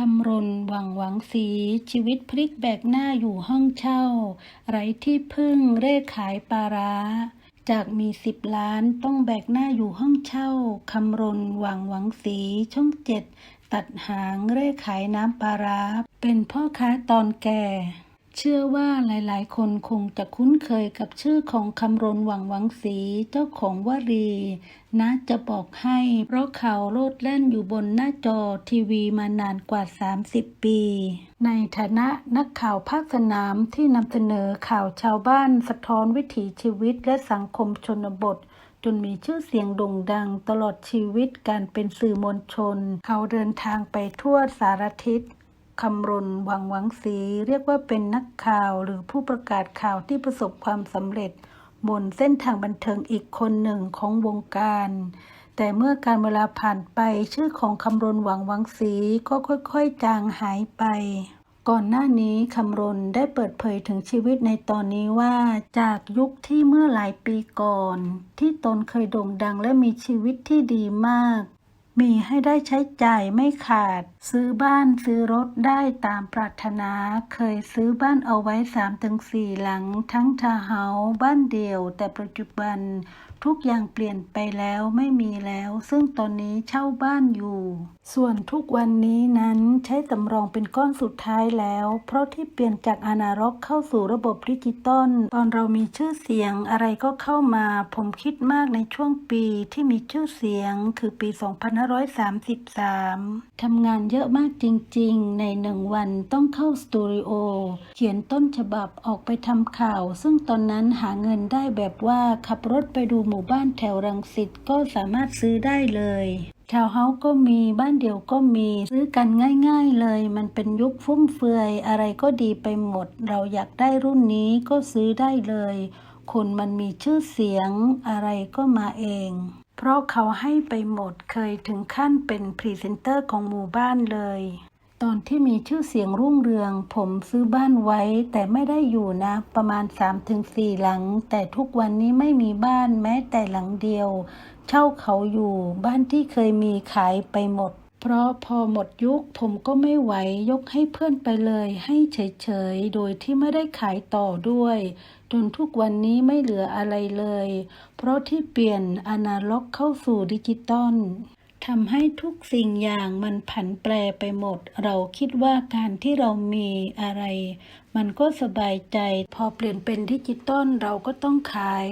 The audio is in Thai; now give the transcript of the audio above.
คำรนหวังหวังสีชีวิตพลิกแบกหน้าอยู่ห้องเช่า ไร้ที่พึ่งเร่ขายปลาร้า จากมีสิบล้านต้องแบกหน้าอยู่ห้องเช่าคำรนหวังหวังสีช่องเจ็ดตัดหางเร่ขายน้ำปลาร้า เป็นพ่อค้าตอนแก่ เชื่อว่าหลายๆ คนคงจะคุ้นเคยกับชื่อของคำรณหวังหวังสีเจ้าของวลีนะจะบอกให้ เพราะเขาโลดแล่นอยู่บนหน้าจอทีวีมานานกว่า 30 ปี ในฐานะนักข่าวภาคสนามที่นำเสนอข่าวชาวบ้านสะท้อนวิถีชีวิตและสังคมชนบทจนมีชื่อเสียงโด่งดังตลอดชีวิตการเป็นสื่อมวลชน เขาเดินทางไปทั่วสารทิศ คำรณหวังหวังสีเรียกว่าเป็นนักข่าวหรือผู้ประกาศข่าวที่ประสบความสำเร็จ บนเส้นทางบันเทิงอีกคนหนึ่งของวงการ แต่เมื่อการเวลาผ่านไปชื่อของคำรณหวังหวังสีก็ค่อยๆ จางหายไป ก่อนหน้านี้คำรณได้เปิดเผยถึงชีวิตในตอนนี้ว่า จากยุคที่เมื่อหลายปีก่อน ที่ตนเคยโด่งดังและมีชีวิตที่ดีมาก มีให้ได้ใช้จ่ายไม่ขาด ซื้อบ้านซื้อรถได้ตามปรารถนา เคยซื้อบ้านเอาไว้ 3-4 หลัง ทั้งทาวน์เฮาบ้านเดี่ยว แต่ปัจจุบัน ทุกอย่างเปลี่ยนไปแล้วไม่มีแล้ว ซึ่งตอนนี้เช่าบ้านอยู่ ส่วนทุกวันนี้นั้นใช้สำรองเป็นก้อนสุดท้ายแล้ว เพราะที่เปลี่ยนจากอนาล็อกเข้าสู่ระบบดิจิตอลตอนเรามีชื่อเสียงอะไรก็เข้ามา ผมคิดมากในช่วงปีที่มีชื่อเสียงคือปี2533 ทำงานเยอะมากจริงๆ ในหนึ่งวันต้องเข้าสตูดิโอ เขียนต้นฉบับออกไปทำข่าว ซึ่งตอนนั้นหาเงินได้แบบว่าขับรถไปดูหมู่บ้านแถวรังสิตก็สามารถซื้อได้เลยชาวเฮาส์ก็มีบ้านเดี่ยวก็มีซื้อกันง่ายๆเลย มันเป็นยุคฟุ่มเฟือย อะไรก็ดีไปหมด เราอยากได้รุ่นนี้ก็ซื้อได้เลย คนมันมีชื่อเสียงอะไรก็มาเอง เพราะเขาให้ไปหมดเคยถึงขั้นเป็นพรีเซนเตอร์ของหมู่บ้านเลย ตอนที่มีชื่อเสียงรุ่งเรือง ผมซื้อบ้านไว้แต่ไม่ได้อยู่นะ ประมาณ 3-4 หลัง แต่ทุกวันนี้ไม่มีบ้านแม้แต่หลังเดียว เช่าเขาอยู่บ้านที่เคยมีขายไปหมด เพราะพอหมดยุคผมก็ไม่ไหวยกให้เพื่อนไปเลยให้เฉยๆ โดยที่ไม่ได้ขายต่อด้วย จนทุกวันนี้ไม่เหลืออะไรเลย เพราะที่เปลี่ยนอนาล็อกเข้าสู่ดิจิตอลทำให้ทุกสิ่งอย่างมันผันแปรไปหมด เราคิดว่าการที่เรามีอะไร มันก็สบายใจ พอเปลี่ยนเป็นดิจิตอลเราก็ต้องขาย